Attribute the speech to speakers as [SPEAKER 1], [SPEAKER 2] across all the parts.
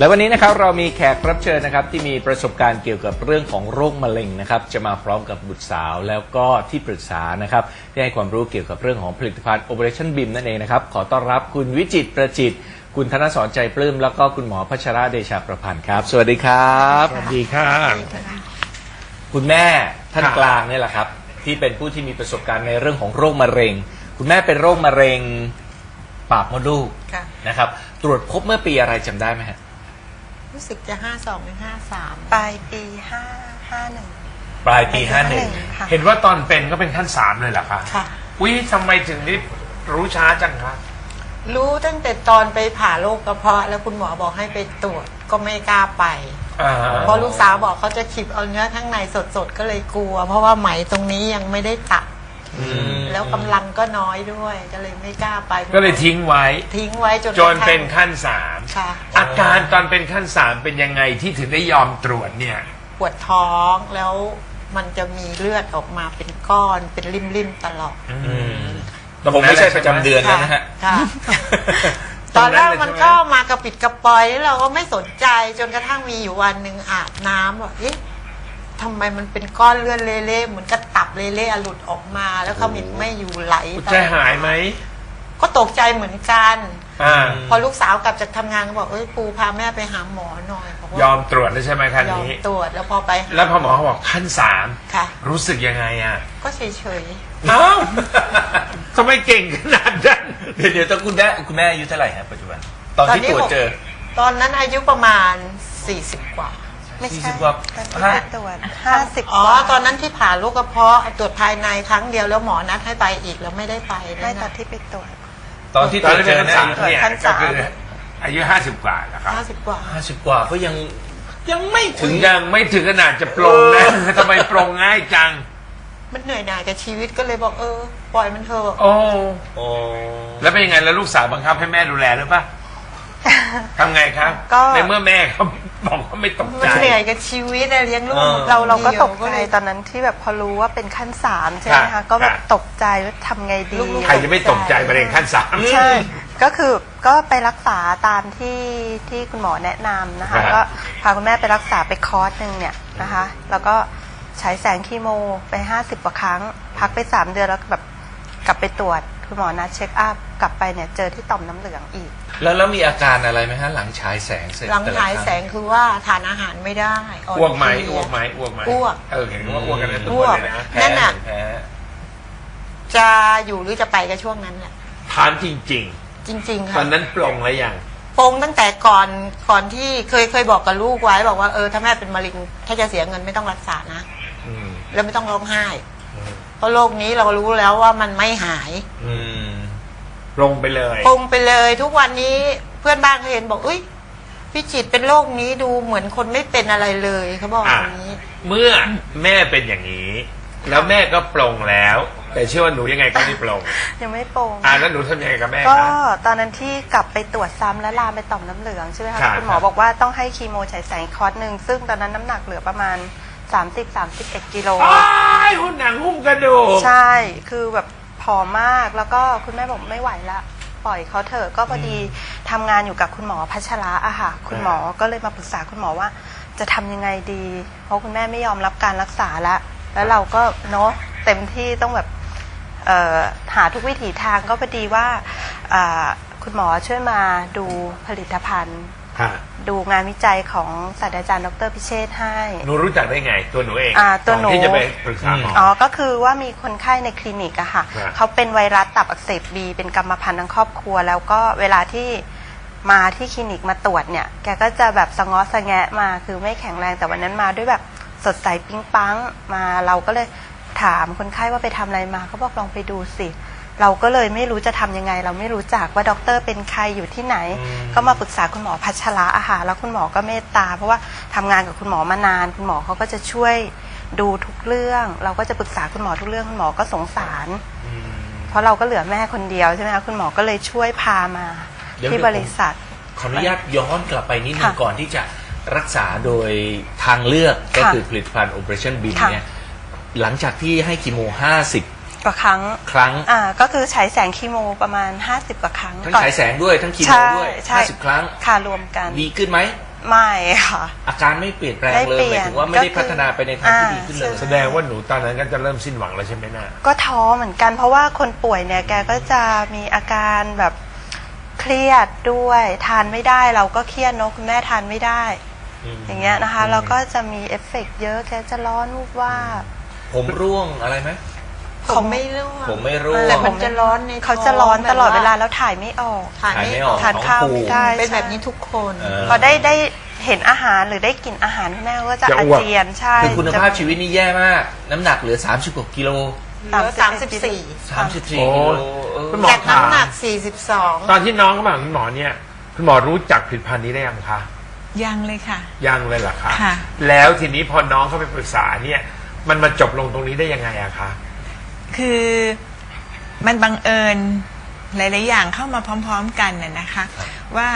[SPEAKER 1] และวันนี้นะครับเรามีแขกรับเชิญนะครับที่มีประสบการณ์เกี่ยวกับเรื่องของโรคมะเร็งนะครับจะมาพร้อมกับบุตรสาวแล้วก็ที่ปรึกษานะครับที่ให้ความรู้เกี่ยวกับเรื่องของผลิตภัณฑ์ Operation BIM นั่นเองนะครับขอต้อนรับคุณวิจิตรประจิตรคุณธนสอนใจปลื้มแล้วก็คุณหมอพัชราเดชาประพันธ์ครับ สวัสดีครับ
[SPEAKER 2] สวัสดีค่ะ
[SPEAKER 1] คุณแม่ท่าน
[SPEAKER 2] ครับ
[SPEAKER 1] กลางเนี่ยแหละครับ ที่เป็นผู้ที่มีประสบการณ์ในเรื่องของโรคมะเร็ง คุณแม่เป็นโรคมะเร็งปากมดลูก
[SPEAKER 3] ค่ะ
[SPEAKER 1] นะครับ ตรวจพบเมื่อปีอะไรจำได้ไหมฮะ
[SPEAKER 3] รู้สึกจะห้าสองหรือห้าสาม
[SPEAKER 4] ปลายปีห้าห้าหนึ่ง
[SPEAKER 1] ปลายปี
[SPEAKER 4] ปี
[SPEAKER 1] ห้าหนึ่ง
[SPEAKER 4] ค่ะ
[SPEAKER 2] เห็นว่าตอนเป็นก็เป็นขั้นสามเลยเหรอคะ
[SPEAKER 3] ค่ะ
[SPEAKER 2] อุ้ยทำไมถึงนี่รู้ช้าจังคะ
[SPEAKER 3] รู้ตั้งแต่ตอนไปผ่าโรคกระเพาะ แล้วคุณหมอบอกให้ไปตรวจก็ไม่กล้าไป
[SPEAKER 2] อ่า
[SPEAKER 3] เพราะลูกสาวบอกเขาจะขีบเอาเนื้อข้างในสดๆ ก็เลยกลัว เพราะว่าไหมตรงนี้ยังไม่ได้ตัดแล้วกำลังก็น้อยด้วย ก็เลยไม่กล้าไป
[SPEAKER 2] ก็เลยทิ้งไว้
[SPEAKER 3] ทิ้งไว้จน
[SPEAKER 2] จน
[SPEAKER 3] กระทั่ง
[SPEAKER 2] เป็นขั้นสาม
[SPEAKER 3] ค่ะ
[SPEAKER 2] อาการตอนเป็นขั้นสามเป็นยังไงที่ถึงได้ยอมตรวจเนี่ย
[SPEAKER 3] ปวดท้องแล้วมันจะมีเลือดออกมาเป็นก้อนเป็นริมๆตลอด
[SPEAKER 1] อืมแต่ผมไม่ใช่ประจำเดือนแล้วนะฮะ
[SPEAKER 3] ค่ะ
[SPEAKER 2] ต
[SPEAKER 3] ต
[SPEAKER 2] ร
[SPEAKER 3] องน
[SPEAKER 2] นั้น
[SPEAKER 3] แรก
[SPEAKER 2] เลย
[SPEAKER 3] มัน
[SPEAKER 2] ใช่ไหม
[SPEAKER 3] ก็มากระปิดกระปอยแล้วเราก็ไม่สนใจจนกระทั่งมีอยู่วันหนึ่งอาบน้ำบอกเอ๊ะทำไมมันเป็นก้อนเลือดเละๆเหมือนกระตับเละๆหลุดออกมา แล้วขมิดไม่อยู่ไหล
[SPEAKER 2] ใจหายไหม
[SPEAKER 3] ก็ตกใจเหมือนกัน
[SPEAKER 2] อ่า
[SPEAKER 3] พอลูกสาวกลับจากทำงานก็บอกเอ้ยปูพาแม่ไปหาหมอหน่อยบอกว่าย
[SPEAKER 2] อมตรวจแล้วใช่ไหมคัน
[SPEAKER 3] ยอม
[SPEAKER 2] นี้
[SPEAKER 3] ตรวจแล้วพอไปหา
[SPEAKER 2] แล้วพอหมอเขาบอกขั้นสาม
[SPEAKER 3] ค่ะ
[SPEAKER 2] รู้สึกยังไงอะ
[SPEAKER 3] ก็เฉย
[SPEAKER 2] เอ้าทำไมเก่งขนาดนั้น
[SPEAKER 1] เดี๋ยวเดี๋ยวตอนคุณแม่คุณแม่อายุเท่าไหร่ฮะปัจจุบัน ตอนที่ตรวจเจอ
[SPEAKER 3] ๆตอนนั้นอายุประมาณ 40 กว่า
[SPEAKER 4] ไม่
[SPEAKER 1] สี่
[SPEAKER 4] ใช่
[SPEAKER 1] สิบกว่า
[SPEAKER 4] ตอนที่ไปตรวจห้าสิบ
[SPEAKER 3] อ๋อ
[SPEAKER 4] กว่า
[SPEAKER 3] ตอนนั้นที่ผ่าลูกกระเพาะตรวจภายในครั้งเดียวแล้วหมอนัดให้ไปอีกแล้วไม่ได้ไป
[SPEAKER 4] ไม่
[SPEAKER 3] นั่น
[SPEAKER 4] ตอน
[SPEAKER 3] น่ะ
[SPEAKER 4] ที่ไปตรวจ
[SPEAKER 1] ตอนที่
[SPEAKER 2] ต
[SPEAKER 1] ต
[SPEAKER 2] อ
[SPEAKER 1] ร
[SPEAKER 2] น
[SPEAKER 1] วจ
[SPEAKER 2] ที่
[SPEAKER 1] เจ
[SPEAKER 2] เป็น
[SPEAKER 1] อ
[SPEAKER 2] ขั้น
[SPEAKER 1] เนี่ย
[SPEAKER 2] สามเนี่ย
[SPEAKER 4] ขั้น
[SPEAKER 2] ก็
[SPEAKER 4] สาม
[SPEAKER 2] คืออายุห้าสิบกว่าแล้วครับ
[SPEAKER 3] ห้าสิบกว่า
[SPEAKER 1] ห้าสิบกว่าก็ยังยังไม่ถึ
[SPEAKER 2] ถึ
[SPEAKER 1] ง
[SPEAKER 2] งยังไม่ถึงขนาดจะปรงนะ ทำไมปรงง่ายจัง
[SPEAKER 3] มันเหนื่อยหน่ายกับชีวิตก็เลยบอกเออ ปล่อยมันเถอะ
[SPEAKER 2] โอ้
[SPEAKER 1] โอ้
[SPEAKER 2] แล้วเป็นยังไงแล้วลูกสาวบังคับให้แม่ดูแลหรือปะทำไงครับ
[SPEAKER 4] ก็
[SPEAKER 2] ในเมื่อแม่เขา บอกว่าไม่ตก
[SPEAKER 3] มั
[SPEAKER 2] ใจ
[SPEAKER 3] นเหนื่อยกับชีวิตอะเลี้ยงลูก
[SPEAKER 4] เราเราก็ตก
[SPEAKER 3] ดียว
[SPEAKER 4] ใจ
[SPEAKER 3] เลย
[SPEAKER 4] ตอนนั้นที่แบบพอรู้ว่าเป็นขั้นสามใช่ไหม
[SPEAKER 2] ครั
[SPEAKER 4] คะ
[SPEAKER 2] บ
[SPEAKER 4] ก็แบบ
[SPEAKER 2] ครับ
[SPEAKER 4] ตกใจว่าทำไงดี
[SPEAKER 3] ลูกๆ
[SPEAKER 2] ใครจะไม่ตกใจประเด็นขั้นสาม
[SPEAKER 4] ใช่ ก็คือก็ไปรักษาตามที่ที่คุณหมอแนะนำนะคะ
[SPEAKER 2] ครับ
[SPEAKER 4] ก็พาคุณแม่ไปรักษาไปคอร์สหนึ่งเนี่ยนะคะ แล้วก็ใช้แสงคีโมไป 50กว่าครั้ง พักไป 3 เดือนแล้วก็แบบกลับไปตรวจ คุณหมอนัดเช็คอัพกลับไปเนี่ยเจอที่ต่อมน้ำเหลืองอีก
[SPEAKER 1] แล้วแล้วมีอาการอะไรไหมฮะหลังฉายแสงเสร็จ
[SPEAKER 3] หลัง
[SPEAKER 1] แต่ะ
[SPEAKER 3] ฉาย
[SPEAKER 1] ครั้
[SPEAKER 3] แสงคือว่าทานอาหารไม่ได้อ่อน
[SPEAKER 2] อ้วกไหม
[SPEAKER 3] เพลีย
[SPEAKER 2] อ้วกไหมอ้วกไหม
[SPEAKER 3] อ้วก
[SPEAKER 2] เออเห็นว่าอ้วกกันทุก
[SPEAKER 3] อ้
[SPEAKER 2] ค
[SPEAKER 3] วนก
[SPEAKER 2] เลยนะ
[SPEAKER 1] แพ้
[SPEAKER 3] นั่นน่ะ
[SPEAKER 1] แพ้
[SPEAKER 3] จะอยู่หรือจะไปกับช่วงนั้นแหละ
[SPEAKER 2] ถามจริง
[SPEAKER 3] จริง ๆ
[SPEAKER 2] ๆ ตอ
[SPEAKER 3] ค่ะ
[SPEAKER 2] นนั้นปรงแล้วยัง
[SPEAKER 3] ปงตั้งแต่ก่อนก่อนที่เคยเคยบอกกับลูกไว้บอกว่าเออถ้าแม่เป็นมะเร็งถ้าจะเสียเงินไม่ต้องรักษานะ
[SPEAKER 2] อืม
[SPEAKER 3] แล้วไม่ต้องร้องไห้ เพราะโรคนี้เรารู้แล้วว่ามันไม่หาย
[SPEAKER 1] อืม
[SPEAKER 2] ปรงไปเลย
[SPEAKER 3] ปงไปเลย ทุกวันนี้เพื่อนบ้านเขาเห็นบอกอุ้ยพี่จิตรเป็นโรคนี้ดูเหมือนคนไม่เป็นอะไรเลยเขาบอกอย่างนี้
[SPEAKER 2] เมื่อแม่เป็นอย่างนี้ แล้วแม่ก็ปรงแล้ว แต่เชื่อว่าหนูยังไงก็ไม่ปรง
[SPEAKER 4] ยังไม่โปร่ง
[SPEAKER 2] อ่าแล้วหนูทำยังไงกับแม่
[SPEAKER 4] ก็
[SPEAKER 2] คะ
[SPEAKER 4] ตอนนั้นที่กลับไปตรวจซ้ำและลามไปต่อมน้ำเหลืองใช่ไหม
[SPEAKER 2] ครั
[SPEAKER 4] คะ
[SPEAKER 2] บ
[SPEAKER 4] คุณหมอบอกว่าต้องให้คีโมฉายแสงอีกคอร์สหนึ่งซึ่งตอนนั้นน้ำหนักเหลือประมาณ 30-31กิโล
[SPEAKER 2] อ้ายหุ่นหนังหุ้มกระดูก
[SPEAKER 4] ใช่ คือแบบผอมมาก แล้วก็คุณแม่บอกไม่ไหวละ ปล่อยเขาเถอะ ก็พอดีทำงานอยู่กับคุณหมอพัชระอะค่ะ คุณหมอก็เลยมาปรึกษาคุณหมอว่า จะทำยังไงดี เพราะคุณแม่ไม่ยอมรับการรักษาละ แล้วเราก็เนาะเต็มที่ต้องแบบเอ่อหาทุกวิถีทางก็พอดีว่าอ่าคุณหมอช่วยมาดูผลิตภัณฑ์
[SPEAKER 2] ค่ะ
[SPEAKER 4] ดูงานวิจัยของศาสตราจารย์ดรพิเชษฐ์ให้
[SPEAKER 2] หนูรู้จักได้ไง ตัวหนูเอง
[SPEAKER 4] อ่าตัวหนู
[SPEAKER 2] ก่อที่จะไปปรึกษาหมอ
[SPEAKER 4] อ๋อ ก็คือว่ามีคนไข้ในคลินิกอะค่ะ
[SPEAKER 2] ครับ
[SPEAKER 4] เขาเป็นไวรัสตับอักเสบบีเป็นกรรมพันธุ์ทั้งครอบครัว แล้วก็เวลาที่มาที่คลินิกมาตรวจเนี่ย แกก็จะแบบสะง้อสะแงะมา คือไม่แข็งแรง แต่วันนั้นมาด้วยแบบสดใสปิ๊งปังมา เราก็เลยถามคนไข้ว่าไปทำอะไรมาเขาบอกลองไปดูสิ เราก็เลยไม่รู้จะทำยังไง เราไม่รู้จักว่าด็อกเตอร์เป็นใครอยู่ที่ไหน ก็มาปรึกษาคุณหมอพัชระอาหารแล้วคุณหมอก็เมตตา เพราะว่าทำงานกับคุณหมอมานาน คุณหมอเขาก็จะช่วยดูทุกเรื่อง เราก็จะปรึกษาคุณหมอทุกเรื่องคุณหมอก็สงสาร เพราะเราก็เหลือแม่คนเดียวใช่ไหมคะคุณหมอก็เลยช่วยพามา
[SPEAKER 1] เดี๋ยว
[SPEAKER 4] ที่บริษัท
[SPEAKER 1] ขออนุญาตย้อนกลับไปนิดนึง
[SPEAKER 4] ค่ะ
[SPEAKER 1] ก่อนที่จะรักษาโดยทางเลือกก็
[SPEAKER 4] ค่ะ
[SPEAKER 1] คือผลิตภัณฑ์ Operation BIM
[SPEAKER 4] ค่ะ
[SPEAKER 1] เนี่ยหลังจากที่ให้คีโม 50
[SPEAKER 4] กว่าครั้ง
[SPEAKER 1] ครั้ง
[SPEAKER 4] อ่าก็คือฉายแสงคีโมประมาณ 50 กว่าครั้ง
[SPEAKER 1] ทั้ง
[SPEAKER 4] ก่อน
[SPEAKER 1] ฉายแสงด้วยทั้งคีโม
[SPEAKER 4] ใช่
[SPEAKER 1] ด้วย
[SPEAKER 4] ใช่
[SPEAKER 1] 50 ครั้ง
[SPEAKER 4] ค่ะรวมกัน
[SPEAKER 1] ดีขึ้นไหม
[SPEAKER 4] ไม่ค่ะ
[SPEAKER 1] อาการไม่เปลี่ยนแปลง
[SPEAKER 4] ไม่
[SPEAKER 1] เลย
[SPEAKER 4] เปลี่
[SPEAKER 1] ห
[SPEAKER 4] ยน
[SPEAKER 1] มายถึงว่าไม่ได้
[SPEAKER 4] ก็คือ
[SPEAKER 1] พัฒนาไปในทางที่
[SPEAKER 4] อ่า
[SPEAKER 1] ดีขึ้นเลย
[SPEAKER 2] แสดงว่าหนูตอนนั้นก็จะเริ่มสิ้นหวังแล้วใช่ไหมน่ะ
[SPEAKER 4] ก็ท้อเหมือนกันเพราะว่าคนป่วยเนี่ยแกก็จะมีอาการแบบเครียดด้วย ทานไม่ได้เราก็เครียดเนอะคุณแม่ทานไม่ได้ อย่างเงี้ยนะคะแล้วก็จะมีเอฟเฟกต์เยอะแกจะร้อนวูบว่าบ
[SPEAKER 1] ผมร่วงอะไรไหม
[SPEAKER 3] ผมไม่ร่วง
[SPEAKER 1] ผมไม่ร่วง
[SPEAKER 3] แต่มันจะร้อนใน
[SPEAKER 4] เขาจะร้อนตลอดเวลา
[SPEAKER 3] แบบ
[SPEAKER 4] แล้วถ่ายไม่ออก
[SPEAKER 3] ถ่าย
[SPEAKER 1] ถ่าย
[SPEAKER 3] ไม่
[SPEAKER 1] ไม่
[SPEAKER 3] อ
[SPEAKER 1] อ
[SPEAKER 3] อ
[SPEAKER 1] อกก
[SPEAKER 4] ทานข้าวไม่ได้
[SPEAKER 3] เป็นแบบนี้ทุกคน
[SPEAKER 1] เออ
[SPEAKER 4] พอได้ได้เห็นอาหารหรือได้กลิ่นอาหารคุณแม่ก็จะ
[SPEAKER 2] จะ
[SPEAKER 4] อา
[SPEAKER 2] อ้วก
[SPEAKER 4] เจียนใช่
[SPEAKER 1] คือคุณภาพชีวิตนี่แย่มาก น้ำหนักเหลือ 30กว่ากิโล
[SPEAKER 3] เหลือสามสิบสี่
[SPEAKER 1] 34
[SPEAKER 2] โอ้
[SPEAKER 1] กิโลเออ
[SPEAKER 2] คุณหมอ
[SPEAKER 3] จากน้ำหนักสี่สิบสอง
[SPEAKER 2] ตอนที่น้องเข้ามาหาคุณหมอเนี่ย คุณหมอรู้จักผลิตภัณฑ์นี้ได้ยังคะ
[SPEAKER 5] ยังเลยค่ะ
[SPEAKER 2] ยังเลยเหรอคะ
[SPEAKER 5] ค่ะ
[SPEAKER 2] แล้วทีนี้พอน้องเข้าไปปรึกษาเนี่ย มันมาจบลงตรงนี้ได้ยังไงอะคะ
[SPEAKER 5] คือมันบังเอิญหลาย ๆ อย่างเข้ามาพร้อม ๆ กันน่ะนะคะ ว่า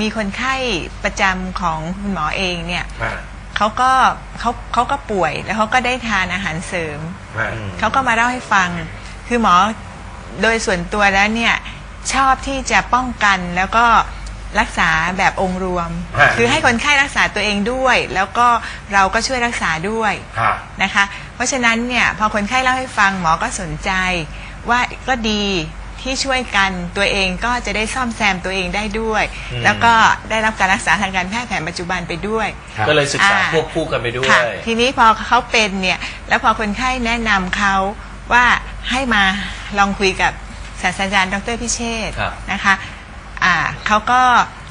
[SPEAKER 5] มีคนไข้ประจำของคุณหมอเองเนี่ย
[SPEAKER 2] อ่า
[SPEAKER 5] เขาก็เขาเขาก็ป่วยแล้วเขาก็ได้ทานอาหารเสริม
[SPEAKER 2] อ่า
[SPEAKER 5] เขาก็มาเล่าให้ฟัง คือหมอโดยส่วนตัวแล้วเนี่ย ชอบที่จะป้องกันแล้วก็ รักษาแบบองค์รวม
[SPEAKER 2] ฮะ
[SPEAKER 5] คือให้คนไข้รักษาตัวเองด้วย แล้วก็เราก็ช่วยรักษาด้วย
[SPEAKER 2] ค่ะ
[SPEAKER 5] นะคะ เพราะฉะนั้นเนี่ยพอคนไข้เล่าให้ฟังหมอก็สนใจ ว่าก็ดีที่ช่วยกันตัวเองก็จะได้ซ่อมแซมตัวเองได้ด้วย
[SPEAKER 1] อืม
[SPEAKER 5] แล้วก็ได้รับการรักษาทางการแพทย์แผนปัจจุบันไปด้วย
[SPEAKER 2] ครับ
[SPEAKER 1] ก็เลยศึกษา
[SPEAKER 5] อ่า
[SPEAKER 1] ควบคู่กันไปด้วย
[SPEAKER 5] ค่ะทีนี้พอเขาเป็นเนี่ยแล้วพอคนไข้แนะนำเขาว่าให้มาลองคุยกับศาสตราจารย์ดรพิเชษฐ์
[SPEAKER 1] ครับ
[SPEAKER 5] นะคะ อ่าเขาก็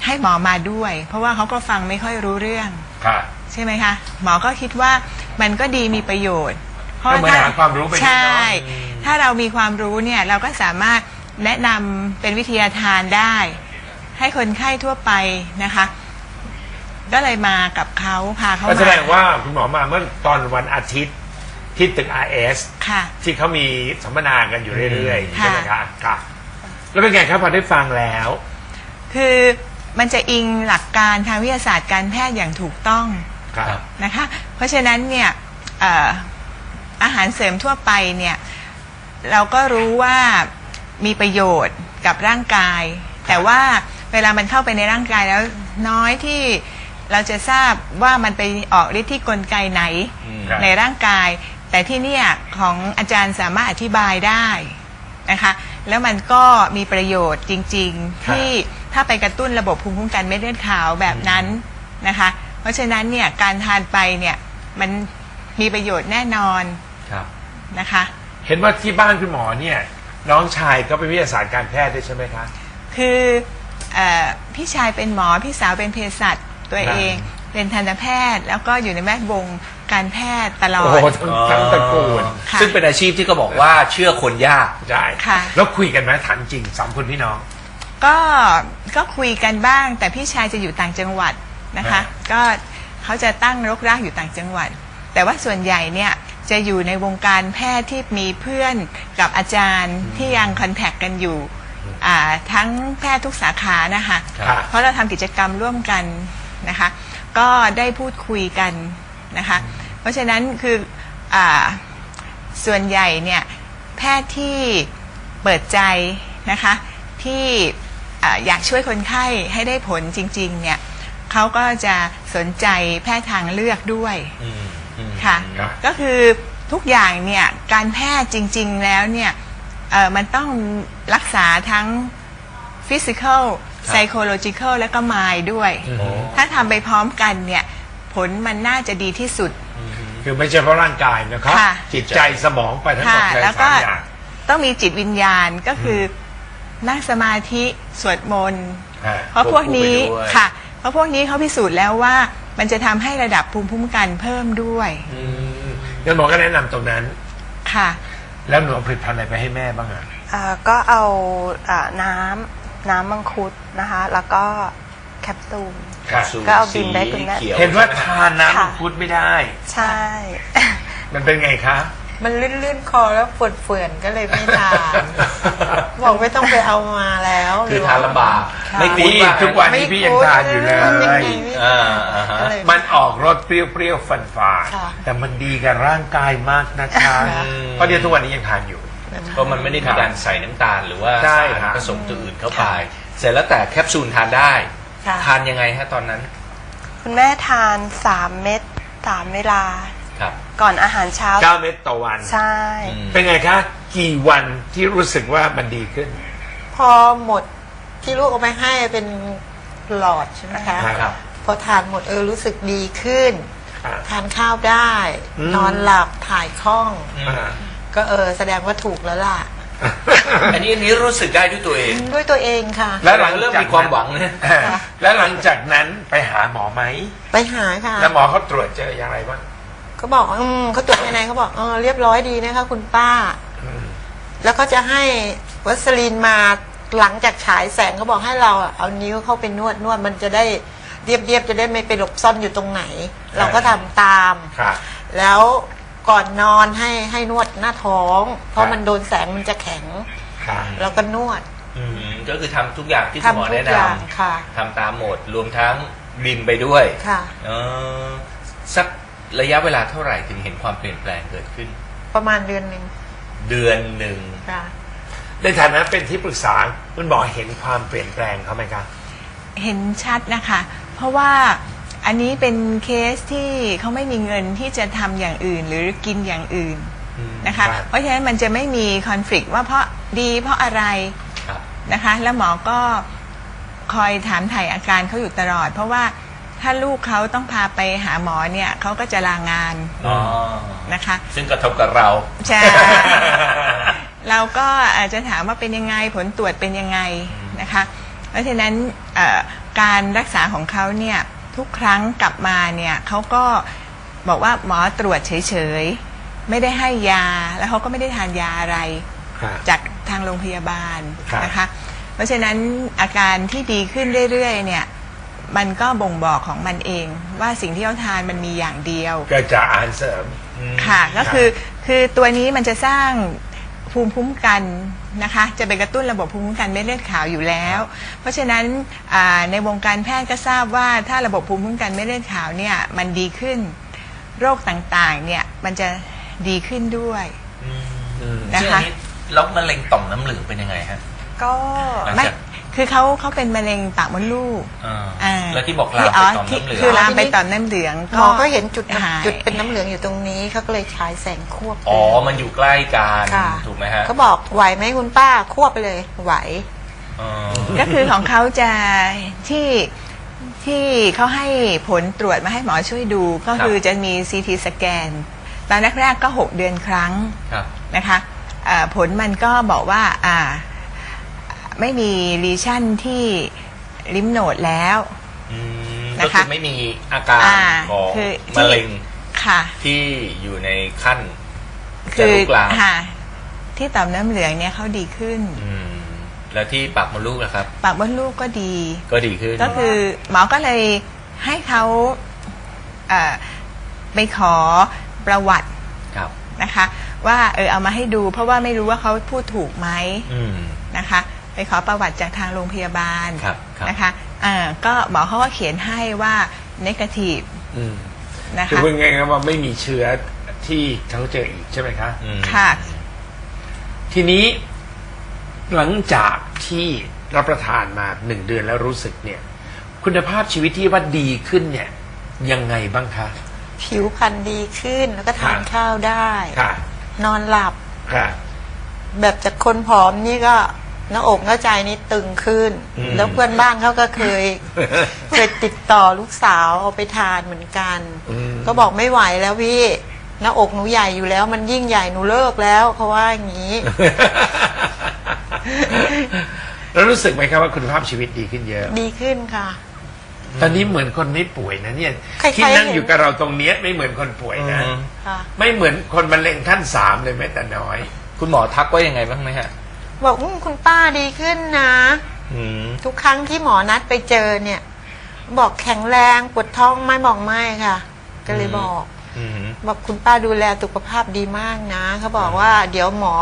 [SPEAKER 5] ให้หมอมาด้วย เพราะว่าเขาก็ฟังไม่ค่อยรู้เรื่อง
[SPEAKER 2] ค่ะ
[SPEAKER 5] ใช่ไหมคะ หมอก็คิดว่ามันก็ดีมีประโยชน์ เพราะ
[SPEAKER 2] ก็เหมือนหาความรู้ไปด้วยเนอะ
[SPEAKER 5] ใช่
[SPEAKER 2] อืม
[SPEAKER 5] ถ้าเรามีความรู้เนี่ยเราก็สามารถแนะนำเป็นวิทยาทานได้ ให้คนไข้ทั่วไปนะคะ ก็เลยมากับเขาพาเขา
[SPEAKER 2] ก็
[SPEAKER 5] มา
[SPEAKER 2] แสดงว่าคุณหมอมาเมื่อตอนวันอาทิตย์ที่ตึก RS
[SPEAKER 5] ค่ะ
[SPEAKER 2] ที่เขามีสัมมนากันอยู่เรื่อยๆ
[SPEAKER 5] ค่ะ
[SPEAKER 2] ใช่ไหมคะค่ะ แล้วเป็นไงครับพอได้ฟังแล้ว
[SPEAKER 5] คือมันจะอิงหลักการทางวิทยาศาสตร์การแพทย์อย่างถูกต้อง
[SPEAKER 2] ครับ
[SPEAKER 5] นะคะ เพราะฉะนั้นเนี่ยเอ่ออาหารเสริมทั่วไปเนี่ยเราก็รู้ว่ามีประโยชน์กับร่างกาย แต่ว่าเวลามันเข้าไปในร่างกายแล้วน้อยที่เราจะทราบว่ามันไปออกฤทธิ์ที่กลไกไหน
[SPEAKER 1] อืม
[SPEAKER 2] ครับ
[SPEAKER 5] ในร่างกาย แต่ที่เนี่ยของอาจารย์สามารถอธิบายได้นะคะ แล้วมันก็มีประโยชน์จริง ๆ ที่ ถ้าไปกระตุ้นระบบภูมิคุ้มกันเม็ดเลือดขาวแบบนั้นนะคะ เพราะฉะนั้นเนี่ยการทานไปเนี่ยมันมีประโยชน์แน่นอน
[SPEAKER 1] ครับ
[SPEAKER 5] นะคะ
[SPEAKER 2] เห็นว่าที่บ้านคุณหมอเนี่ย น้องชายก็เป็นวิทยาศาสตร์การแพทย์ด้วยใช่ไหมคะ
[SPEAKER 5] คือเออพี่ชายเป็นหมอพี่สาวเป็นเภสัชตัว
[SPEAKER 2] ครับ
[SPEAKER 5] เอง เป็นทันตแพทย์ แล้วก็อยู่ในแวดวงการแพทย์ตลอ
[SPEAKER 2] โอ้
[SPEAKER 5] ด
[SPEAKER 2] โหทั้งทั้งตระกูล
[SPEAKER 5] ค่ะ
[SPEAKER 1] ซึ่งเป็นอาชีพที่ก็บอกว่าเชื่อคนยาก
[SPEAKER 2] ใช่
[SPEAKER 5] ค่ะ
[SPEAKER 2] แล้วคุยกันไหมถามจริงสามคนพี่น้อง
[SPEAKER 5] ก็ก็คุยกันบ้าง แต่พี่ชายจะอยู่ต่างจังหวัดนะคะ
[SPEAKER 2] อ่า
[SPEAKER 5] ก็เขาจะตั้งรกรากอยู่ต่างจังหวัด แต่ว่าส่วนใหญ่เนี่ยจะอยู่ในวงการแพทย์ที่มีเพื่อนกับอาจารย์ที่ยังคอนแทคกันอยู่อ่าทั้งแพทย์ทุกสาขานะคะ
[SPEAKER 2] ครับ
[SPEAKER 5] เพราะเราทำกิจกรรมร่วมกันนะคะ ก็ได้พูดคุยกันนะคะ เพราะฉะนั้นคืออาส่วนใหญ่เนี่ยแพทย์ที่เปิดใจนะคะที่ อ่าอยากช่วยคนไข้ให้ได้ผลจริงๆเนี่ยเขาก็จะสนใจแพทย์ทางเลือกด้วย
[SPEAKER 1] อืมอืม
[SPEAKER 5] ค่ะ
[SPEAKER 2] ครับ
[SPEAKER 5] ก็คือทุกอย่างเนี่ยการแพทย์จริงๆแล้วเนี่ยเอ่อมันต้องรักษาทั้ง physical psychological และก็ mind ด้วย
[SPEAKER 1] โอ้
[SPEAKER 5] ถ้าทำไปพร้อมกันเนี่ยผลมันน่าจะดีที่สุด
[SPEAKER 2] คือไม่ใช่เพราะร่างกายนะครับ
[SPEAKER 5] ค่ะ
[SPEAKER 2] จิตใจสมองไปทั้งหมด
[SPEAKER 5] ค่ะ
[SPEAKER 2] เลย
[SPEAKER 5] แล้วก็
[SPEAKER 2] สามอย่าง
[SPEAKER 5] ต้องมีจิตวิญญาณก็คืออ นั่งสมาธิสวดมนต์
[SPEAKER 2] อ่า
[SPEAKER 5] เพราะพวกนี้
[SPEAKER 1] ควบคู่ไปด้วย
[SPEAKER 5] ค่ะ เพราะพวกนี้เขาพิสูจน์แล้วว่ามันจะทำให้ระดับภูมิคุ้มกันเพิ่มด้วย
[SPEAKER 2] อืมงั้นหมอก็แนะนำตรงนั้น
[SPEAKER 5] ค่ะ
[SPEAKER 2] แล้วหนูเอาผลิตภัณฑ์อะไรไปให้แม่บ้างอะ
[SPEAKER 4] อ่าก็เอาอ่าน้ำน้ำมังคุดนะคะ แล้วก็แคปซูล
[SPEAKER 2] ครับ
[SPEAKER 1] สูตร
[SPEAKER 4] ก็เอาบินได้คุณแม่
[SPEAKER 1] สีขีย
[SPEAKER 2] เห็นว่าทานน้ำ
[SPEAKER 4] ค่ะ
[SPEAKER 2] มังคุดไม่ได้
[SPEAKER 4] ใช่
[SPEAKER 2] มันเป็นไงคะ
[SPEAKER 3] มันลื่นๆคอแล้วเฟื่อนๆก็เลยไม่ทานบอกไม่ต้องไปเอามาแล้ว
[SPEAKER 1] คือทานลำบาก
[SPEAKER 3] ค่ะ
[SPEAKER 1] ไม่คุ้น
[SPEAKER 2] นี่
[SPEAKER 1] ว่า
[SPEAKER 2] ทุกวันนี้พี่ยังทานอยู่เลย
[SPEAKER 3] มันยังไงไม่
[SPEAKER 1] อ่าอ่าฮะ
[SPEAKER 3] ก็เลย
[SPEAKER 2] มันออกรสเปรี้ยวๆฟันฝาด
[SPEAKER 3] ค่ะ
[SPEAKER 2] แต่มันดีกับร่างกายมากนะคะ
[SPEAKER 3] ค่ะ
[SPEAKER 2] เพราะเดี๋ยวทุกวันนี้ยังทานอยู่
[SPEAKER 1] เพราะมันไม่ได้มีการใส่น้ำตาลหรือว่า
[SPEAKER 2] ใช่
[SPEAKER 1] สาร
[SPEAKER 2] ครับ
[SPEAKER 1] ผสมตัวอื่นเข้าไป เสร็จแล้วแต่แคปซูลทานได้
[SPEAKER 3] ค่ะ
[SPEAKER 1] ทานยังไงฮะตอนนั้น
[SPEAKER 4] คุณแม่ทานสามเม็ดสามเวลา
[SPEAKER 1] ครับ
[SPEAKER 4] ก่อนอาหารเช้า
[SPEAKER 2] เก้าเม็ดต่อวัน
[SPEAKER 4] ใช่
[SPEAKER 1] อืม
[SPEAKER 2] เป็นไงคะ กี่วันที่รู้สึกว่ามันดีขึ้น
[SPEAKER 3] พอหมดที่ลูกเอาไปให้เป็นหลอดใช่ไหมคะ
[SPEAKER 2] ครับ
[SPEAKER 3] พอทานหมดเออรู้สึกดีขึ้น
[SPEAKER 2] ครับ
[SPEAKER 3] ทานข้าวได้
[SPEAKER 2] อืม
[SPEAKER 3] นอนหลับถ่ายคล่อง
[SPEAKER 2] อ่า
[SPEAKER 3] ก็เออแสดงว่าถูกแล้วล่ะ
[SPEAKER 1] อันนี้อันนี้รู้สึกได้ด้วยตัวเอง
[SPEAKER 3] ด้วยตัวเองค่ะ
[SPEAKER 2] แล้วหลัง
[SPEAKER 1] เริ่ม
[SPEAKER 2] จาก
[SPEAKER 1] มีความหวังนะ
[SPEAKER 2] อ่าแล้วหลังจากนั้นไปหาหมอไหม
[SPEAKER 3] ไปหาค่ะ
[SPEAKER 2] แล้วหมอเขาตรวจเจออย่างไรบ้าง
[SPEAKER 3] เขาบอกว่าอืมเขาตรวจภายในเขาบอกเออเรียบร้อยดีนะคะคุณป้า
[SPEAKER 2] อืม
[SPEAKER 3] แล้วก็จะให้วัสลีนมาหลังจากฉายแสงเขาบอกให้เราอะเอานิ้วเข้าไปนวดนวดมันจะได้เรียบเรียบๆจะได้ไม่ไปหลบซ่อนอยู่ตรงไหน เราก็ทำตาม
[SPEAKER 2] ครับ
[SPEAKER 3] แล้วก่อนนอนให้ให้นวดหน้าท้อง เพ
[SPEAKER 2] ครั
[SPEAKER 3] ราะ
[SPEAKER 2] บ
[SPEAKER 3] มันโดนแสงมันจะแข็ง
[SPEAKER 2] ครับ
[SPEAKER 3] เราก็นวด
[SPEAKER 1] อืมก็คือทำทุกอย่างที่คุณหมอ
[SPEAKER 3] ทำทุ
[SPEAKER 1] แนะ
[SPEAKER 3] ก
[SPEAKER 1] น
[SPEAKER 3] อย่างค่ะำ
[SPEAKER 1] ทำตามหมดรวมทั้งบิมไปด้วย
[SPEAKER 3] ค่ะ
[SPEAKER 1] เออสัก ระยะเวลาเท่าไหร่ถึงเห็นความเปลี่ยนแปลงเกิดขึ้น
[SPEAKER 3] ประมาณเดือนหนึ่ง
[SPEAKER 1] เดือนหนึ่ง
[SPEAKER 3] ค่ะ
[SPEAKER 2] ในฐานะเป็นที่ปรึกษาคุณหมอเห็นความเปลี่ยนแปลงเขาไหมครับ
[SPEAKER 5] เห็นชัดนะคะ เพราะว่าอันนี้เป็นเคสที่เขาไม่มีเงินที่จะทำอย่างอื่นหรือกินอย่างอื่น
[SPEAKER 2] อืม
[SPEAKER 5] นะคะ
[SPEAKER 2] ครับ
[SPEAKER 5] เพราะฉะนั้นมันจะไม่มีคอน FLICT ว่าเพราะดีเพราะอะไร
[SPEAKER 1] ครับ
[SPEAKER 5] นะคะ แล้วหมอก็คอยถามถ่ายอาการเขาอยู่ตลอด เพราะว่า ถ้าลูกเขาต้องพาไปหาหมอเนี่ยเขาก็จะลางาน
[SPEAKER 1] อ๋อ
[SPEAKER 5] นะคะ
[SPEAKER 1] ซึ่งกระทบกับเรา
[SPEAKER 5] ใช่ เราก็อาจจะถามว่าเป็นยังไงผลตรวจเป็นยังไงนะคะ เพราะฉะนั้นเอ่อการรักษาของเขาเนี่ยทุกครั้งกลับมาเนี่ยเขาก็บอกว่าหมอตรวจเฉยๆ ไม่ได้ให้ยา แล้วเขาก็ไม่ได้ทานยาอะไร
[SPEAKER 2] ครับ
[SPEAKER 5] จากทางโรงพยาบาล
[SPEAKER 2] ครับ
[SPEAKER 5] นะคะ เพราะฉะนั้นอาการที่ดีขึ้นเรื่อยๆเนี่ย มันก็บ่งบอกของมันเองว่าสิ่งที่เขาทานมันมีอย่างเดียว
[SPEAKER 2] ก็จะอาหารเสริม
[SPEAKER 5] ค่ะ ก็คือคือตัวนี้มันจะสร้างภูมิคุ้มกันนะคะ จะไปกระตุ้นระบบภูมิคุ้มกันเม็ดเลือดขาวอยู่แล้ว เพราะฉะนั้นอ่าในวงการแพทย์ก็ทราบว่าถ้าระบบภูมิคุ้มกันเม็ดเลือดขาวเนี่ยมันดีขึ้นโรคต่างๆเนี่ยมันจะดีขึ้นด้วยนะ
[SPEAKER 1] ซึ่ง
[SPEAKER 5] คะ
[SPEAKER 1] อันนี้แล้วมะเร็งต่อมน้ำเหลืองเป็นยังไงฮะ
[SPEAKER 4] ก็
[SPEAKER 1] หลัง
[SPEAKER 5] ไม่
[SPEAKER 1] จาก
[SPEAKER 5] คือเขาเขาเป็นมะเร็งปากมดลูก
[SPEAKER 1] อ่า
[SPEAKER 5] อ่า
[SPEAKER 1] แล้วที่บอกลาม
[SPEAKER 5] ที่
[SPEAKER 1] ไป
[SPEAKER 5] อ๋อ
[SPEAKER 1] ต่อม
[SPEAKER 5] ที่
[SPEAKER 1] น้ำเหลือง
[SPEAKER 5] คือลามไปต่อมน้ำเหลือง
[SPEAKER 3] หมอก็เห็นจุด
[SPEAKER 5] หาย
[SPEAKER 3] จุดเป็นน้ำเหลืองอยู่ตรงนี้เขาก็เลยฉายแสงควบไป
[SPEAKER 1] อ๋อ มันอยู่ใกล้กัน
[SPEAKER 3] ค่ะ
[SPEAKER 1] ถูกไหมฮะ
[SPEAKER 3] เขาบอกไหวไหมคุณป้าควบไปเลยไหว
[SPEAKER 1] อ๋อ
[SPEAKER 5] ก็คือของเขาจะที่ที่เขาให้ผลตรวจมาให้หมอช่วยดูก็คือจะมี CT สแกนตอนแรกๆก็ 6 เดือนครั้ง
[SPEAKER 1] ครับ
[SPEAKER 5] นะคะเอ่อผลมันก็บอกว่าอ่า ไม่มีลีชั่นที่ลิมโนดแล้ว
[SPEAKER 1] อืม
[SPEAKER 5] นะคะ
[SPEAKER 1] ก็คือไม่มีอาการ
[SPEAKER 5] อ่า
[SPEAKER 1] ของ
[SPEAKER 5] คือ
[SPEAKER 1] มะเร็ง
[SPEAKER 5] ค่ะ
[SPEAKER 1] ที่อยู่ในขั้นจะ
[SPEAKER 5] คือ
[SPEAKER 1] ลุกลาม
[SPEAKER 5] ค่ะที่ต่อมน้ำเหลืองเนี่ยเขาดีขึ้น
[SPEAKER 1] อืมแล้วที่ปากมดลูกนะครับ
[SPEAKER 5] ปากมดลูกก็ดี
[SPEAKER 1] ก็ดีขึ้น
[SPEAKER 5] ก็คือหมอก็เลยให้เขาเอ่อไปขอประวัติ
[SPEAKER 1] ครับ
[SPEAKER 5] นะคะ ว่าเออเอามาให้ดูเพราะว่าไม่รู้ว่าเขาพูดถูกไหม
[SPEAKER 1] อืม
[SPEAKER 5] นะคะ ไปขอประวัติจากทางโรงพยาบาล
[SPEAKER 1] ครับครับ
[SPEAKER 5] นะคะอ่าก็หมอเขาก็เขียนให้ว่า negative
[SPEAKER 2] อืม
[SPEAKER 5] นะ
[SPEAKER 2] คือ
[SPEAKER 5] คะ
[SPEAKER 2] พูดง่ายๆว่าไม่มีเชื้อที่เขาเจออีกใช่ไหมคะ
[SPEAKER 1] อืม
[SPEAKER 5] ค่ะ
[SPEAKER 2] ทีนี้หลังจากที่รับประทานมาหนึ่งเดือนแล้วรู้สึกเนี่ย คุณภาพชีวิตที่ว่าดีขึ้นเนี่ย ยังไงบ้างคะ
[SPEAKER 3] ผิวพรรณดีขึ้นแล้วก็ทาน
[SPEAKER 2] ค่ะ
[SPEAKER 3] ข้าวได้
[SPEAKER 2] ค่ะ
[SPEAKER 3] นอนหลับ
[SPEAKER 2] ค่ะ
[SPEAKER 3] แบบจากคนผอมนี่ก็ หน้าอกหน้าใจนี่ตึงขึ้น
[SPEAKER 2] อืม
[SPEAKER 3] แล้วเพื่อนบ้านเขาก็เคย เคยติดต่อลูกสาวเอาไปทานเหมือนกัน
[SPEAKER 2] อืม
[SPEAKER 3] ก็บอกไม่ไหวแล้วพี่หน้าอกหนูใหญ่อยู่แล้ว มันยิ่งใหญ่หนูเลิกแล้วเขาว่าอย่างนี้
[SPEAKER 2] แล้วรู้สึกไหมครับว่าคุณภาพชีวิตดีขึ้นเยอะ
[SPEAKER 3] ดีขึ้นค่ะ
[SPEAKER 2] ตอนนี้เหมือนคนไม่ป่วยนะเนี่ย
[SPEAKER 3] ใครๆ
[SPEAKER 2] ที่นั่ง
[SPEAKER 3] เห็น
[SPEAKER 2] อยู่กับเราตรงเนี้ยไม่เหมือนคนป่วยนะ
[SPEAKER 1] อืม
[SPEAKER 3] ค่ะ
[SPEAKER 2] ไม่เหมือนคนมะเร็งขั้นสามเลยแม้แต่น้อย
[SPEAKER 1] คุณหมอทักว่ายังไงบ้างไหมฮะ
[SPEAKER 3] บอกอมคุณป้าดีขึ้นนะ
[SPEAKER 1] อืม
[SPEAKER 3] ทุกครั้งที่หมอนัดไปเจอเนี่ย บอกแข็งแรงปวดท้องไหม่บอกไม่ค่ะ ก็เลยบอก
[SPEAKER 1] อืม
[SPEAKER 3] บอกคุณป้าดูแลสุขภาพดีมากนะเขาบอกว่าเดี๋ยวหมอ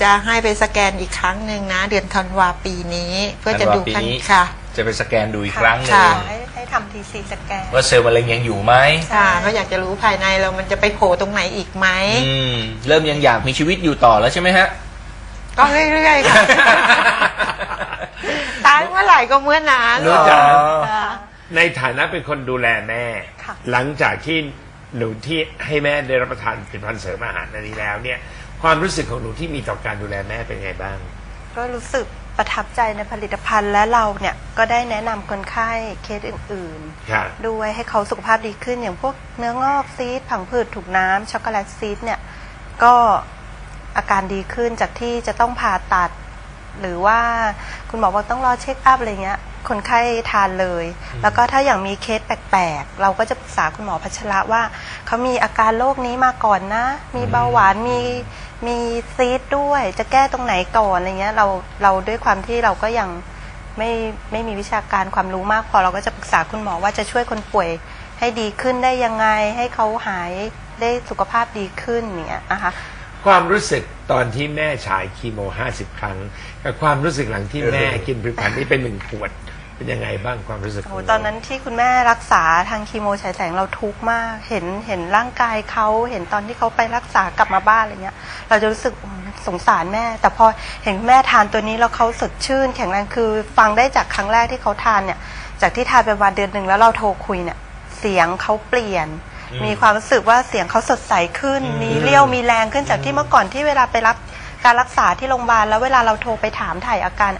[SPEAKER 3] จะให้ไปสแกนอีกครั้งหนึ่งนะ เดือนธันวาปีนี้ เพื่อจะดูขั้นค่ะ
[SPEAKER 1] จะไปสแกนดูอีกครั้งหนึ่ง
[SPEAKER 3] ค่ะ
[SPEAKER 4] ให้ให้ทำทีซีสแกน
[SPEAKER 1] ว่าเซลล์มะเร็งยังอยู่ไหม
[SPEAKER 3] ค่ะก็อยากจะรู้ภายในเรามันจะไปโผล่ตรงไหนอีกไหม
[SPEAKER 1] อืม เริ่มยังอยากมีชีวิตอยู่ต่อแล้วใช่ไหมฮะ
[SPEAKER 3] ก็เรื่อยๆค่ะ ตายเมื่อไหร่ก็เมื่อนั้น
[SPEAKER 2] รู้จัก
[SPEAKER 3] ค่ะ
[SPEAKER 2] ในฐานะเป็นคนดูแลแม่
[SPEAKER 4] ค่ะ
[SPEAKER 2] หลังจากที่หนูที่ให้แม่ได้รับประทานผลิตภัณฑ์เสริมอาหารอันนี้แล้วเนี่ย ความรู้สึกของหนูที่มีต่อการดูแลแม่เป็นไงบ้าง
[SPEAKER 4] ก็รู้สึกประทับใจในผลิตภัณฑ์และเราเนี่ยก็ได้แนะนำคนไข้เคสอื่น
[SPEAKER 2] ค่ะ
[SPEAKER 4] ๆด้วยให้เขาสุขภาพดีขึ้นอย่างพวกเนื้องอกซีดผังผืดถูกน้ำช็อกโกแลตซีดเนี่ยก็ อาการดีขึ้นจากที่จะต้องผ่าตัด หรือว่าคุณหมอบอกต้องรอเช็คอัพอะไรเงี้ย คนไข้ทานเลย แล้วก็ถ้าอย่างมีเคสแปลกๆ เราก็จะปรึกษาคุณหมอพัชระว่าเขามีอาการโรคนี้มาก่อนนะ มีเบาหวานมีมีซีดด้วย จะแก้ตรงไหนก่อนอะไรเงี้ยเราเราด้วยความที่เราก็ยังไม่ไม่มีวิชาการความรู้มากพอเราก็จะปรึกษาคุณหมอว่าจะช่วยคนป่วยให้ดีขึ้นได้ยังไงให้เขาหายได้สุขภาพดีขึ้นเนี่ยนะคะ
[SPEAKER 2] ความรู้สึกตอนที่แม่ฉายคีโมห้าสิบครั้ง กับความรู้สึกหลังที่แม่กินผลิตภัณฑ์นี้เป็นหนึ่งขวด เป็นยังไงบ้างความรู้สึกข
[SPEAKER 4] โอ้
[SPEAKER 2] อง
[SPEAKER 4] ตอนนั้นที่คุณแม่รักษาทางคีโมฉายแสงเราทุกข์มาก เห็นเห็นร่างกายเขาเห็นตอนที่เขาไปรักษากลับมาบ้านอะไรเงี้ย เราจะรู้สึกอืมสงสารแม่ แต่พอเห็นคุณแม่ทานตัวนี้แล้วเขาสดชื่น แข็งแรงคือฟังได้จากครั้งแรกที่เขาทานเนี่ย จากที่ทานไปวันเดือนหนึ่งแล้วเราโทรคุยเนี่ย เสียงเขาเปลี่ยน มีความรู้สึกว่าเสียงเขาสดใสขึ้น มีเรี่ยวมีแรงขึ้นจากที่เมื่อก่อนที่เวลาไปรับการรักษาที่โรงพยาบาลแล้วเวลาเราโทรไปถามถ่ายอาการ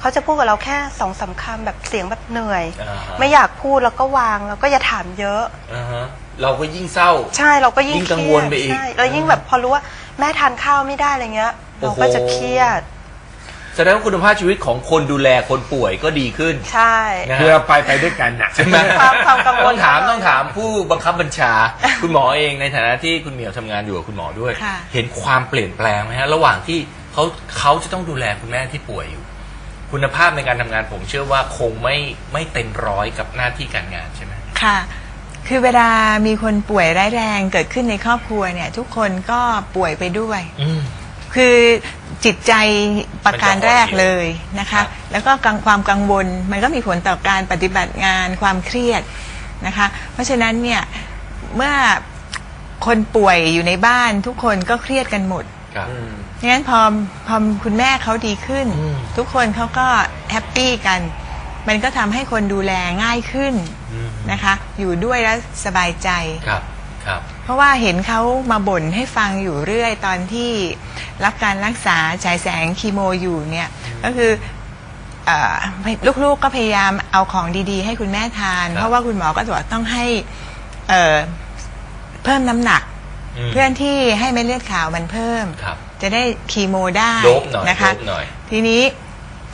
[SPEAKER 4] เขาจะพูดกับเราแค่สองสามคำแบบเสียงแบบเหนื่อย
[SPEAKER 1] อ่าฮะ
[SPEAKER 4] ไม่อยากพูดแล้วก็วางแล้วก็อย่าถามเยอะ
[SPEAKER 1] อ่าฮะเราก็ยิ่งเศร้า
[SPEAKER 4] ใช่เราก็ยิ่ง
[SPEAKER 1] ยิ่งกังวลไปอีก
[SPEAKER 4] เครียดใช่แล้วยิ่งแบบพอรู้ว่าแม่ทานข้าวไม่ได้อะไรเงี้ย
[SPEAKER 1] โอ้
[SPEAKER 4] เรา
[SPEAKER 1] โห
[SPEAKER 4] ก็จะเครียด
[SPEAKER 1] แสดงว่าคุณภาพชีวิตของคนดูแลคนป่วยก็ดีขึ้น
[SPEAKER 4] ใช่
[SPEAKER 1] นะ
[SPEAKER 2] คือเราไปไปด้วยกันน่ะ
[SPEAKER 1] ใช่ไหม
[SPEAKER 4] ความความกังวล
[SPEAKER 1] ต้องถามต้องถามผู้บังคับบัญชา คุณหมอเองในฐานะที่คุณเหมียวทำงานอยู่กับคุณหมอด้วย
[SPEAKER 5] ค่ะ
[SPEAKER 1] เห็นความเปลี่ยนแปลงไหมฮะระหว่างที่เขาเขาจะต้องดูแลคุณแม่ที่ป่วยอยู่ คุณภาพในการทำงานผมเชื่อว่าคงไม่ไม่เต็มร้อยกับหน้าที่การงานใช่ไหม
[SPEAKER 5] ค่ะ คือเวลามีคนป่วยร้ายแรงเกิดขึ้นในครอบครัวเนี่ย ทุกคนก็ป่วยไปด้วย
[SPEAKER 1] อืม
[SPEAKER 5] คือ จิตใจประการแรกเลยนะ
[SPEAKER 1] ครั
[SPEAKER 5] คะ
[SPEAKER 1] บ
[SPEAKER 5] แล้วก็กังความกังวลมันก็มีผลต่อการปฏิบัติงานความเครียดนะคะ เพราะฉะนั้นเนี่ยเมื่อคนป่วยอยู่ในบ้านทุกคนก็เครียดกันหมด
[SPEAKER 1] ครับ
[SPEAKER 5] งั้นพอพอคุณแม่เขาดีขึ้น
[SPEAKER 1] อืม
[SPEAKER 5] ทุกคนเขาก็แฮปปี้กัน มันก็ทำให้คนดูแลง่ายขึ้น
[SPEAKER 1] อืม
[SPEAKER 5] นะคะ อยู่ด้วยแล้วสบายใจ
[SPEAKER 1] ครับครับ
[SPEAKER 5] เพราะว่าเห็นเขามาบ่นให้ฟังอยู่เรื่อยตอนที่รับการรักษาฉายแสงคีโมอยู่เนี่ยก็คือเอ่อลูกๆก็พยายามเอาของดีๆ ให้คุณแม่ทาน
[SPEAKER 1] ครับ
[SPEAKER 5] เพราะว่าคุณหมอก็บอกว่าต้องให้เอ่อเพิ่มน้ำหนัก
[SPEAKER 1] ม
[SPEAKER 5] เพื่อนที่ให้เม็ดเลือดขาวมันเพิ่ม
[SPEAKER 1] ครับ
[SPEAKER 5] จะได้คีโมได้
[SPEAKER 1] โดบหน่อย
[SPEAKER 5] นะคะ
[SPEAKER 1] โดบหน่อย
[SPEAKER 5] ทีนี้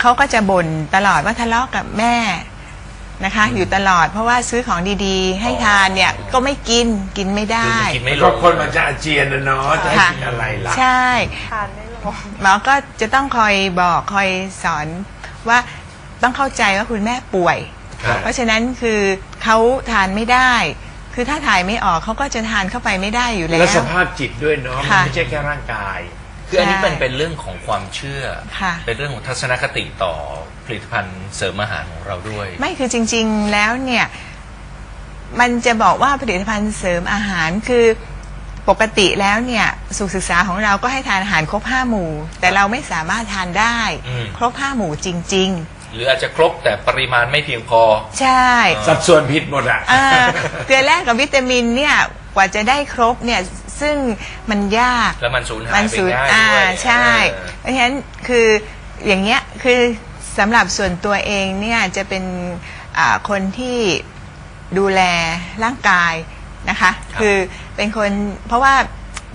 [SPEAKER 5] เขาก็จะบ่นตลอดว่าทะเลาะกับแม่ นะคะ อยู่ตลอดเพราะว่าซื้อของดีๆ ให้ทานเนี่ยก็ไม่กินกินไม่ได้
[SPEAKER 1] คือมันกินไม่ล
[SPEAKER 2] ก็
[SPEAKER 1] ง
[SPEAKER 2] คนมันจะอาเจียนนะเนาะจะให้กินอะไรล่ะ
[SPEAKER 5] ใช่
[SPEAKER 4] ทานไม่ลง
[SPEAKER 5] หมอก็จะต้องคอยบอกคอยสอนว่าต้องเข้าใจว่าคุณแม่ป่วย
[SPEAKER 1] ครับ
[SPEAKER 5] เพราะฉะนั้นคือเขาทานไม่ได้ คือถ้าถ่ายไม่ออกเขาก็จะทานเข้าไปไม่ได้อยู่แล้ว
[SPEAKER 2] แล้วสภาพจิตด้วยเนาะมัน
[SPEAKER 5] ค่ะ
[SPEAKER 2] ไม่ใช่แค่ร่างกาย
[SPEAKER 1] คืออันนี้
[SPEAKER 5] ใช่
[SPEAKER 1] เป็นเป็นเรื่องของความเชื่อ
[SPEAKER 5] ค่ะ
[SPEAKER 1] เป็นเรื่องของทัศนคติต่อ ผลิตภัณฑ์เสริมอาหารของเราด้วย
[SPEAKER 5] ไม่คือจริง ๆ แล้วเนี่ย มันจะบอกว่าผลิตภัณฑ์เสริมอาหารคือปกติแล้วเนี่ยสุขศึกษาของเราก็ให้ทานอาหารครบห้าหมู่ แต่เราไม่สามารถทานได้
[SPEAKER 1] อืม
[SPEAKER 5] ครบห้าหมู่จริง
[SPEAKER 1] หรืออาจจะครบแต่ปริมาณไม่เพียงพอ
[SPEAKER 5] ๆ ใช่
[SPEAKER 2] สัดส่วนผิดหมดอะ
[SPEAKER 5] อ่าเกลือแร่กับวิตามินเนี่ยกว่าจะได้ครบเนี่ยซึ่งมันยาก
[SPEAKER 1] แล้วมันสูญหาย
[SPEAKER 5] มัน
[SPEAKER 1] ไป
[SPEAKER 5] สูญ
[SPEAKER 1] ง่าย
[SPEAKER 5] อ่า
[SPEAKER 1] ด้วย
[SPEAKER 5] ใช่
[SPEAKER 1] เออ
[SPEAKER 5] เพราะฉะนั้นคืออย่างเงี้ยคือ สำหรับส่วนตัวเองเนี่ยจะเป็นอ่าคนที่ดูแลร่างกายนะคะ คือเป็นคนเพราะว่า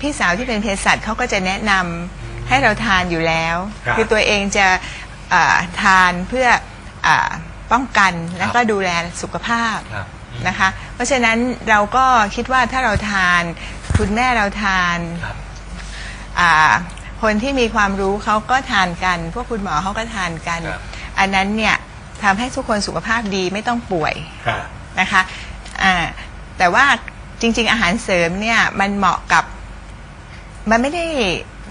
[SPEAKER 5] พี่สาวที่เป็นเภสัชเขาก็จะแนะนำให้เราทานอยู่แล้ว
[SPEAKER 2] ครับ
[SPEAKER 5] อตัวเองจะอ่าทานเพื่ออาป้องกันแล้วก็ดูแลสุขภาพ
[SPEAKER 1] ครับ
[SPEAKER 5] นะคะ เพราะฉะนั้นเราก็คิดว่าถ้าเราทาน คุณแม่เราทาน
[SPEAKER 1] ครับ
[SPEAKER 5] อ่าคนที่มีความรู้เขาก็ทานกัน พวกคุณหมอเขาก็ทานกัน
[SPEAKER 1] ครับ
[SPEAKER 5] อันนั้นเนี่ยทำให้ทุกคนสุขภาพดีไม่ต้องป่วย
[SPEAKER 2] ค่ะ
[SPEAKER 5] นะคะอ่าแต่ว่าจริง ๆ อาหารเสริมเนี่ยมันเหมาะกับ มันไม่ได้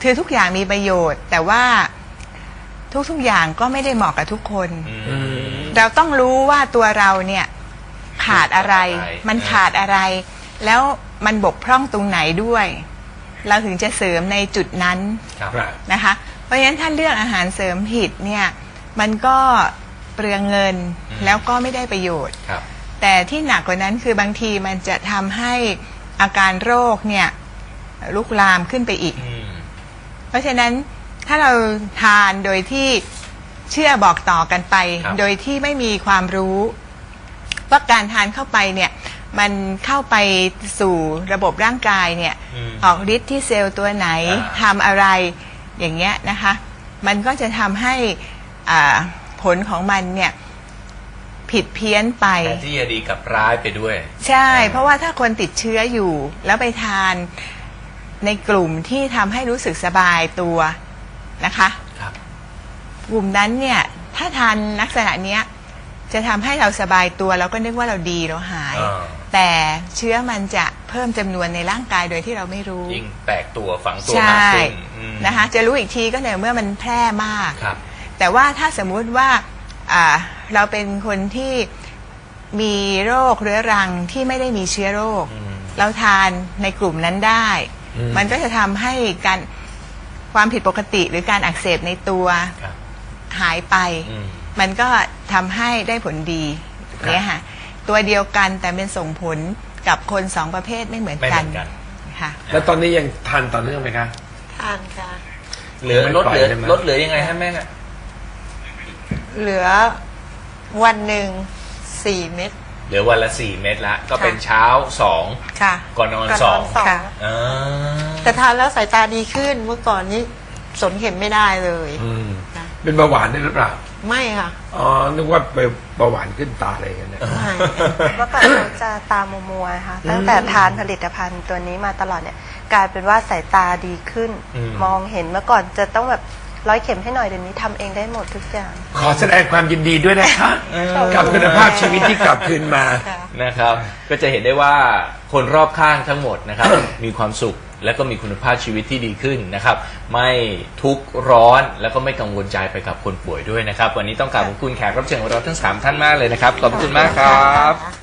[SPEAKER 5] คือทุกอย่างมีประโยชน์ แต่ว่าทุกๆอย่างก็ไม่ได้เหมาะกับทุกคน
[SPEAKER 1] อืม
[SPEAKER 2] อืม
[SPEAKER 5] เราต้องรู้ว่าตัวเราเนี่ยขาดอะไร
[SPEAKER 1] ขาดอะไร
[SPEAKER 5] มันขาดอะไร แล้วมันบกพร่องตรงไหนด้วย เราถึงจะเสริมในจุดนั้น
[SPEAKER 1] ครับ
[SPEAKER 2] ครับ
[SPEAKER 5] นะคะ เพราะฉะนั้นถ้าเลือกอาหารเสริมผิดเนี่ย มันก็เปลืองเงิน
[SPEAKER 1] อืม
[SPEAKER 5] แล้วก็ไม่ได้ประโยชน์
[SPEAKER 1] ครับ
[SPEAKER 5] แต่ที่หนักกว่านั้นคือบางทีมันจะทำให้อาการโรคเนี่ยลุกลามขึ้นไปอีก
[SPEAKER 1] อืม
[SPEAKER 5] เพราะฉะนั้นถ้าเราทานโดยที่เชื่อบอกต่อกันไป
[SPEAKER 1] ครับ
[SPEAKER 5] โดยที่ไม่มีความรู้ ว่าการทานเข้าไปเนี่ยมันเข้าไปสู่ระบบร่างกายเนี่ย
[SPEAKER 1] อืม
[SPEAKER 5] ออกฤทธิ์ที่เซลล์ตัวไหน
[SPEAKER 1] อ่า
[SPEAKER 5] ทำอะไรอย่างเงี้ยนะคะ มันก็จะทำให้ อ่าผลของมันเนี่ยผิดเพี้ยนไป
[SPEAKER 1] แทนที่จะดีกับร้ายไปด้วย
[SPEAKER 5] ใช่
[SPEAKER 1] อ่า
[SPEAKER 5] เพราะว่าถ้าคนติดเชื้ออยู่ แล้วไปทานในกลุ่มที่ทำให้รู้สึกสบายตัวนะคะ
[SPEAKER 1] ครับ
[SPEAKER 5] กลุ่มนั้นเนี่ย ถ้าทานลักษณะเนี้ย จะทำให้เราสบายตัว เราก็นึกว่าเราดีเราหาย
[SPEAKER 1] อ่า
[SPEAKER 5] แต่เชื้อมันจะเพิ่มจำนวนในร่างกายโดยที่เราไม่รู้
[SPEAKER 1] ยิ่งแตกตัวฝังตัว
[SPEAKER 5] ใช่
[SPEAKER 1] มากขึ้นอืม
[SPEAKER 5] นะคะ จะรู้อีกทีก็ในเมื่อมันแพร่มาก
[SPEAKER 1] ครับ
[SPEAKER 5] แต่ว่าถ้าสมมุติว่าอ่าเราเป็นคนที่มีโรคเรื้อรังที่ไม่ได้มีเชื้อโรค
[SPEAKER 1] อืม
[SPEAKER 5] เราทานในกลุ่มนั้นได้
[SPEAKER 2] อืม
[SPEAKER 5] มันก็จะทำให้การความผิดปกติหรือการอักเสบในตัว
[SPEAKER 1] ครับ
[SPEAKER 5] หายไป
[SPEAKER 1] อืม
[SPEAKER 5] มันก็ทำให้ได้ผลดีเนี่ยค่ะตัวเดียวกันแต่เป็นส่งผลกับคนสองประเภทไม่เหมือน
[SPEAKER 1] ไม่เห
[SPEAKER 5] กั
[SPEAKER 1] มื
[SPEAKER 5] น
[SPEAKER 1] อนกัน
[SPEAKER 5] ค่ะ
[SPEAKER 2] แล้วตอนนี้ยังทานต่อเนื่องไหมคะ
[SPEAKER 3] ทานค่ะ
[SPEAKER 1] เหลือ
[SPEAKER 2] ไม่
[SPEAKER 1] ลด
[SPEAKER 2] ปล่อย
[SPEAKER 1] เหลือ
[SPEAKER 2] ได้ไหม
[SPEAKER 1] ลดเหลือยังไงฮะแม่อะ
[SPEAKER 3] เหลือวันหนึ่งสี่เม็ด
[SPEAKER 1] เหลือวันละสี่เม็ดละ ก็เป็น
[SPEAKER 3] ค่ะ
[SPEAKER 1] เช้าสอง
[SPEAKER 3] ค่ะ
[SPEAKER 1] ก่อนนอน
[SPEAKER 3] ก่อน
[SPEAKER 1] ส
[SPEAKER 3] น
[SPEAKER 1] อ
[SPEAKER 3] องนค่ะ
[SPEAKER 1] อ่า
[SPEAKER 3] แต่ทานแล้วสายตาดีขึ้นเมื่อก่อนนี้สนเข็มไม่ได้เลย
[SPEAKER 2] อืม
[SPEAKER 3] ค่ะ
[SPEAKER 2] เป็นเบาหวานด้วยหรือเปล่า
[SPEAKER 3] ไม่ค่ะ
[SPEAKER 2] อ๋อนึกว่าไปเบาหวานขึ้นตาอะไรกันเนี่ย
[SPEAKER 3] ไม่
[SPEAKER 4] เมื่อก่อนเขาจะตามัวมัวๆนะคะตั้งแต่ทานผลิตภัณฑ์ตัวนี้มาตลอดเนี่ย กลายเป็นว่าสายตาดีขึ้น
[SPEAKER 1] อืม
[SPEAKER 4] มองเห็นเมื่อก่อนจะต้องแบบ ร้อยเข็มให้หน่อยเดี๋ยวนี้ทำเองได้หมดทุกอย่าง
[SPEAKER 2] ขอแสดงความยินดีด้วยนะคะกับคุณภาพชีวิตที่กลับคืนมา
[SPEAKER 3] ค่ะ
[SPEAKER 1] นะครับ ก็จะเห็นได้ว่าคนรอบข้างทั้งหมดนะครับ มีความสุขและก็มีคุณภาพชีวิตที่ดีขึ้นนะครับ ไม่ทุกข์ร้อนแล้วก็ไม่กังวลใจไปกับคนป่วยด้วยนะครับ วันนี้ต้องกราบขอบคุณแขกรับเชิญของเราทั้งสามท่านมากเลยนะครับขอบคุณมากครับ
[SPEAKER 3] ค่ะ